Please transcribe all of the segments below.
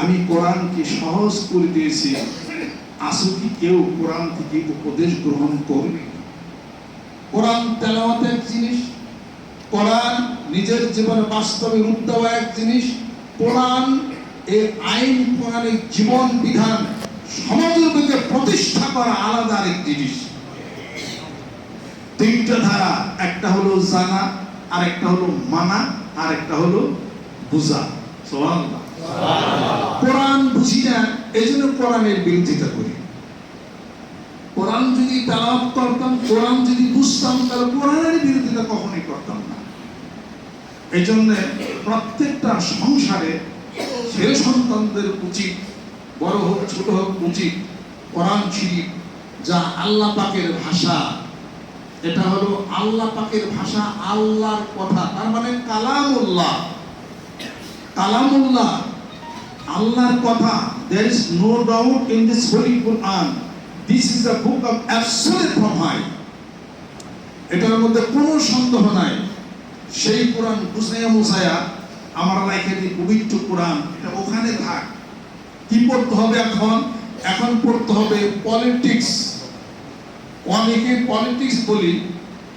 আমি কোরআনকে সহজ করে দিয়েছি। আসো কি কেউ কোরআন থেকে উপদেশ গ্রহণ করবে? কোরআন তেলাওয়াত এক জিনিস, কোরআন নিজের জীবনে বাস্তবে রূপ দেওয়া এক জিনিস, কোরআন এর আইন কোরআনের জীবন বিধান সমাজের প্রতিষ্ঠা করা আলাদা আরেক জিনিস। তিনটা ধারা, একটা হলো জানা আর একটা হলো মানা আর একটা হলো বুঝা। কোরআন বুঝি না এই জন্য কোরআনের বিরোধিতা করি। কোরআন যদি তালাপ করতাম, কোরআন যদি বুঝতাম, তাহলে কোরআনের বিরোধিতা কখনোই করতাম না। এই জন্য প্রত্যেকটা সংসারে ছেলে সন্তানদের উচিত, বড় হোক, ছোট হোক, উচিত কোরআন শরীফ, যা আল্লাহ পাকের ভাষা এটা হলো আল্লাহ পাকের ভাষা, আল্লাহর কথা। তার মানে কালামুল্লাহ। কালামুল্লাহ, আল্লাহর কথা। There is no doubt in this holy Quran. This is a book of absolute from high এটার মধ্যে কোনো সন্দেহ নাই। সেই কোরআন বুঝাইয়া মুসাইয়া আমার লাইকে যে পবিত্র কোরআন এটা ওখানে থাক। কি পড়তে হবে এখন? এখন পড়তে হবে পলিটিক্স অনেকে পলিটিক্স বলি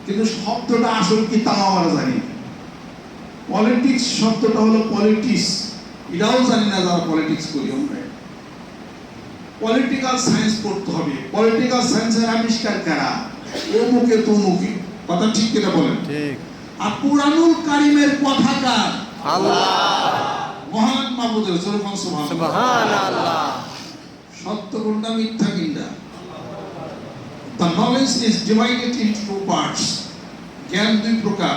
কিন্তু শব্দটা আসল কি তাও আমরা জানি পলিটিক্স শব্দটা হলো পলিটিক্স এটাও জানি না যারা পলিটিক্স করি আমরা। পলিটিক্যাল সায়েন্স পড়তে হবে। পলিটিক্যাল সায়েন্সের আবিষ্কার কারা? ও মুখে তো মুখে কথা ঠিক কিনা বলেন? ঠিক। আর পুরানুল কারিমের কথাকার আল্লাহ। মহান মাহমুদের সুরফান সুবহান সুবহান সত্য কোনটা মিথ্যা কিনটা? The knowledge is divided into two parts. জ্ঞান দুই প্রকার।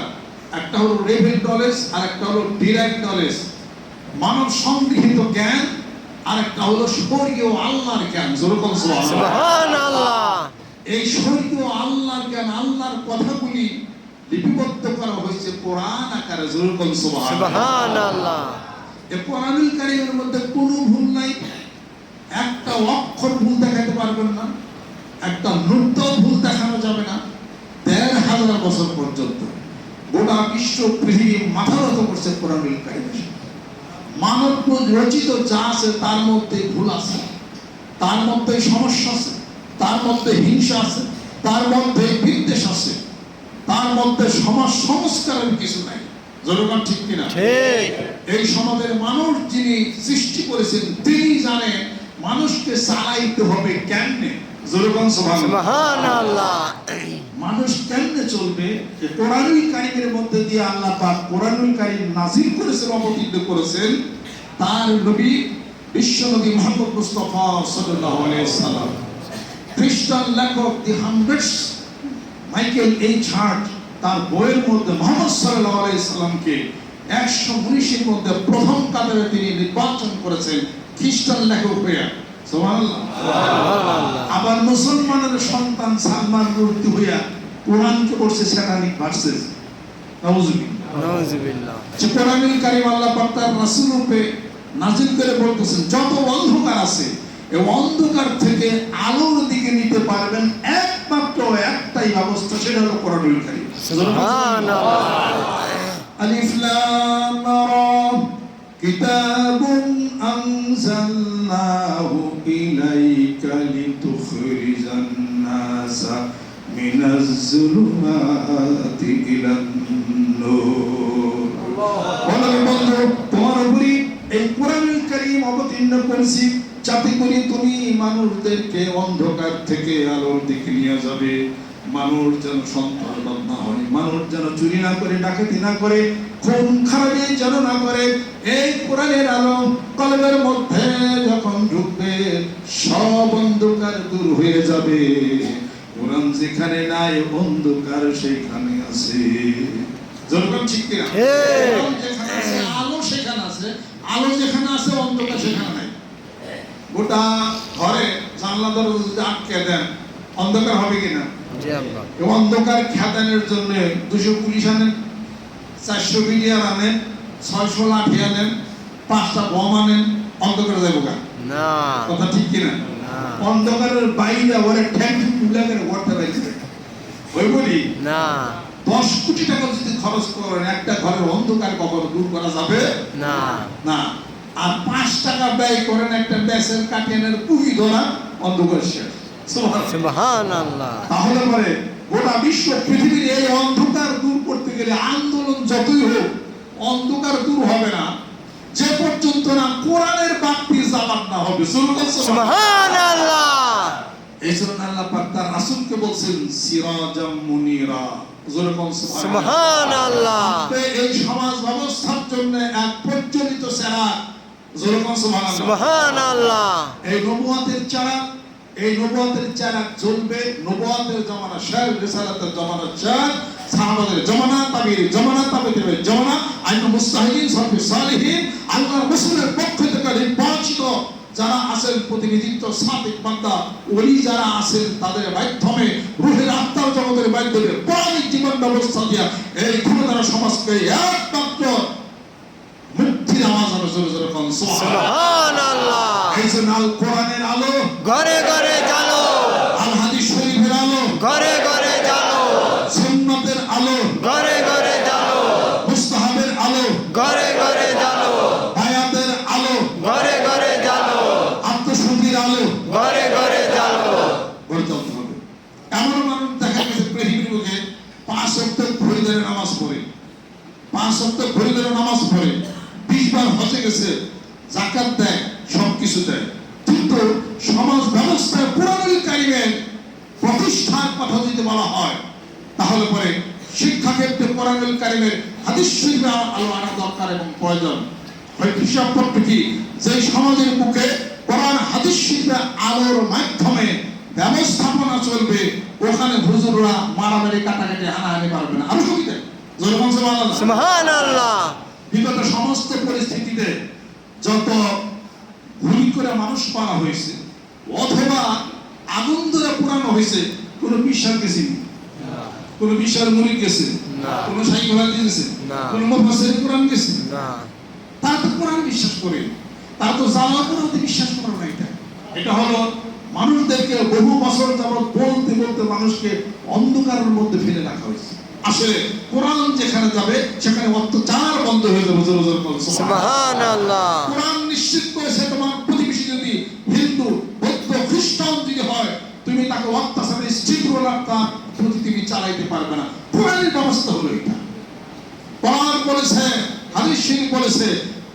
একটা হলো রেভেল নলেজ আর একটা হলো ডিরাইভ নলেজ মানব সংগৃহীত জ্ঞান আর একটা হলো স্বর্গীয় আল্লাহর জ্ঞান। যেরকম এই স্বর্গীয় আল্লাহর জ্ঞান আল্লাহর কথাগুলি লিপিবদ্ধ করা হয়েছে কোরআন আকারে। যেরকম সুবহান আল্লাহ এ কোরআনুল কারীমের মধ্যে কোনো ভুল নাই। একটা অক্ষর ভুল দেখাতে পারবেন না। একটা নৃত্য ভুল দেখানো যাবে না। দেড় হাজার বছর পর্যন্ত গোটা বিশ্ব পৃথিবী মাথা নত করছে কোরআনুল কারীমের মানব রচিত যা আছে তার মধ্যে ভুল আছে। তার মধ্যে সমস্যা আছে তার মধ্যে হিংসা আছে তার মধ্যে বিদ্বেষ আছে তার মধ্যে সমাজ সংস্কারের কিছু নাই। জনগণ ঠিক কিনা? এই সমাজের মানুষ যিনি সৃষ্টি করেছেন তিনি জানেন মানুষকে চালাইতে হবে কেমনে? মানুষ কেমনে চলবে? কোরআনুল কারিমের মধ্যে দিয়ে আল্লাহ পাক কোরআনুল কারিম নাজিল করেছেন অবতীর্ণ করেছেন তার নবী বিশ্ব নবী মোহাম্মদ মুস্তফা সাল্লাল্লাহু আলাইহি সাল্লাম খ্রিস্টান লেখক দি হামবেটস মাইকেল এইচ হার্ট তার বইয়ের মধ্যে মোহাম্মদ সাল্লাল্লাহু আলাইহি সাল্লামকে একশো উনিশের মধ্যে প্রথম কাতারে তিনি নির্বাচন করেছেন খ্রিস্টান লেখক সুবহানাল্লাহ আবার মুসলমানের সন্তান সালমান রুর্তি হইয়া কোরআনকে পড়ছে স্যাটানিক ভার্সেস কোরআনুল কারিম আল্লাহ পাক তার রূপে নাজিল করে বলতেছেন যত অন্ধকার আছে এই অন্ধকার থেকে আলোর দিকে নিতে পারবেন একমাত্র একটাই ব্যবস্থা সেটা হলো কোরআনুল কারিম। আলিফ লাম কিতাবুন আনজালনাহু إليك لتخرج الناس من الظلمات إلى النور বলো বন্ধু তোমার উপরই এই কোরআনুল কারীম অবতীর্ণ করেছি যাতে করে তুমি মানুষদেরকে অন্ধকার থেকে আলোর দিকে নিয়ে যাবে মানুষ যেন সন্ত্রাসবাদ না হয় মানুষ যেন চুরি না করে ডাকাতি না করে খুন খারাপি যেন না করে এই কোরআনের আলো কলবের মধ্যে যখন ঢুকবে সব অন্ধকার দূর হয়ে যাবে। কোরআন যেখানে নাই অন্ধকার সেখানে আছে। যেরকম ঠিক কিনা? যেখানে আছে, আলো সেখানে আছে আলো যেখানে আছে অন্ধকার সেখানে নাই। গোটা ঘরে জানলা দরজা আটকে দেন অন্ধকার হবে কিনা? অন্ধকার খেদানোর জন্য দুশো পুলিশ আনেন চারশো বিডিআর আনেন ছয়শো লাঠি আনেন পাঁচটা বম আনেন অন্ধকার যাব না। কথা ঠিক কিনা? অন্ধকারের বাইরে ওরে ঠ্যাং তুলে করে ঘরটা বাইরে ওই বলি না। দশ কোটি টাকা যদি খরচ করেন একটা ঘরের অন্ধকার কখনো দূর করা যাবে? না। না। আর পাঁচ টাকা ব্যয় করেন একটা ব্যাসের কাটিয়ানের পুঁজি ধরা অন্ধকার শেষ। তাহলে পরে গোটা বিশ্ব পৃথিবীর এই অন্ধকার দূর করতে গেলে আন্দোলন যতই হোক অন্ধকার দূর হবে না। যে পর্যন্ত না কোরআনের বাক্তি জামাত না হবে। এই জন্য আল্লাহ পাক তার রাসূলকে বলছেন সিরাজাম মুনিরা। এই সমাজ ব্যবস্থার জন্য এক প্রচলিত সেরা যেরকম সুবহানাল্লাহ। এই নবুয়াতের চারা এই নবুয়াতের চারা চলবে নবুয়াতের জমানা শের রিসালাতের জমানা শের সাহাবাদের জমানা তাবির জমানা তাবিদের জমানা আইন মুস্তাহিদিন সরফি সালিহিন আল্লাহর রাসূলের পক্ষ থেকে নির্বাচিত যারা আছেন প্রতিনিধিত্ব সাদিক বান্দা ওলি যারা আছেন তাদের মাধ্যমে রুহের আত্মার জগতের মাধ্যমে পৌরাণিক জীবন ব্যবস্থা দিয়া এই ক্ষমতার সমাজকে একমাত্র মুক্তির আওয়াজ হবে জোরে জোরে কোন সুবহানাল্লাহ। এই জন্য আল কোরআনের আলো। ঘরে ঘরে জানো আল হাদিস শরীফের আলো ঘরে ঘরে জানো সুন্নতের আলো ঘরে ঘরে জানো মুস্তাহাবের আলো ঘরে ঘরে জানো। বায়াতের আলো। ঘরে ঘরে জানো। আত্মশুদ্ধির আলো। ঘরে ঘরে জানো। গড়ে তুলতে হবে। এমন মানুষ দেখা গেছে পৃথিবীর মুখে পাঁচ সপ্তাহ ঘড়ি ধরে নামাজ পড়ে। পাঁচ সপ্তাহ ঘড়ি ধরে নামাজ পড়ে। বিশ বার হজে গেছে জাকাত দেয় সব কিছু দেয়। কিন্তু সমাজ ব্যবস্থায় পুরানোর কারিমের প্রতিষ্ঠার কথা যদি বলা হয় তাহলে পরে শিক্ষা ক্ষেত্রে কোরআনুল কারিমের হাদিস শরীফে আলো আনা দরকার এবং প্রয়োজন। হয় হিসাব করতে কি যে সমাজের মুখে কোরআন হাদিস শরীফে আলোর মাধ্যমে ব্যবস্থাপনা চলবে ওখানে হুজুররা মারামারি কাটাকাটি হানাহানি পারবে না। আরও সুবিধা বিগত সমস্ত পরিস্থিতিতে যত ভুল করে মানুষ মারা হয়েছে অথবা আগুন ধরে পুরানো হয়েছে কোন বিশ্বাস গেছে কোন বিশ্বাস মুড়ি গেছে না। কোন সাইকোলজি গেছে না। কোন মুফাসসির কোরআন গেছে না তারা তো কোরআন বিশ্বাস করে তারা তো জালা কোরআনতে বিশ্বাস করে না এটা এটা হলো মানুষদেরকে বহু বছর যাবত বলতে বলতে মানুষকে অন্ধকারের মধ্যে ফেলে রাখা হয়েছে আসলে কোরআন যেখানে যাবে সেখানে অত্যাচার বন্ধ হয়ে যাবে জোর জোর সুবহানাল্লাহ। কোরআন নিশ্চিত করেছে তোমার প্রতিবেশী যদি হিন্দু বৌদ্ধ খ্রিস্টান যদি হয় তুমি তাকে অত্যাচারের তীব্রতার প্রতি চালাইতে পারবে না। কোরআনের ব্যবস্থা হলো এটা। কোরআন বলেছে, হাদিস শরীফ বলেছে,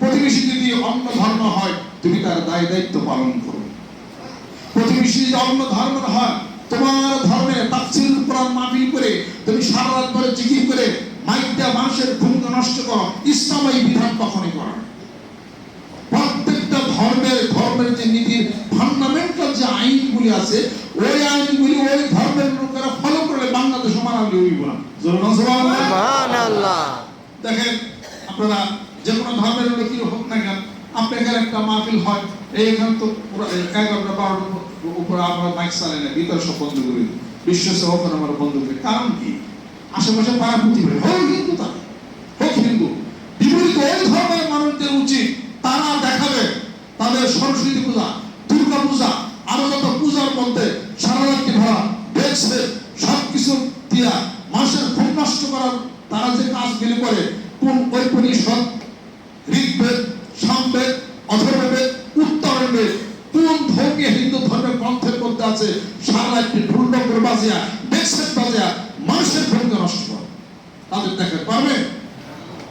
প্রতিবেশী যদি অন্য ধর্ম হয়, তুমি তার দায় দায়িত্ব পালন করো। প্রতিবেশী যদি অন্য ধর্মের হয়, তোমার ধর্মে তাফসিল কোরআন মাহফিল করে, তুমি সারা রাত ধরে জিকির করে, মাইক দেওয়া মানুষের ভূমিকা নষ্ট করো, ইসলাম এই বিধান কখনই করো প্রত্যেকটা ধর্মের ধর্মের যে নীতির ফান্ডামেন্টাল যে আইনগুলি আছে ওই আইনগুলি ওই ধর্মের লোকেরা ফলো করলে বাংলাদেশ মানাবলি হইব না। জোরে বলো সুবহানাল্লাহ। সুবহান আল্লাহ দেখেন আপনারা যে কোনো ধর্মের লোকই হোক না কেন এখানে একটা মাহফিল হয় এই এখানে তো এগারোটা বারোটা উপরে আমরা মাইক চালাই না? ভিতরে সব বন্ধ করি বিশ্বাস ওখানে আমরা বন্ধ করি। কারণ কি? আশেপাশে পাড়া হোক হিন্দু তারা। হোক হিন্দু বিপরীত ওই ধর্মের মানুষদের উচিত তারা দেখাবে তাদের সরস্বতী পূজা দুর্গা পূজা আরও যত পূজার মধ্যে সারা রাত্রি ভরা দেখছে সব কিছু দিয়া মানুষের খুব নষ্ট করার তারা যে কাজগুলি করে, কোন ঐপনিষদ ঋগ্বেদ, সামবেদ, অথর্ববেদ, উত্তরবেদ, কোন ধর্মীয় হিন্দু ধর্মের গ্রন্থের মধ্যে আছে, সারা রাত্রি ঢুলডঙ্গর বাজিয়া ডেক্সেট বাজিয়া, মানুষের ভূমিকা নষ্ট করে। তাদের দেখে পারবে?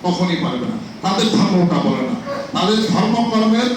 কখনই পারবে না। তাদের ধর্ম ওটা বলে না। তাদের ধর্মকর্মের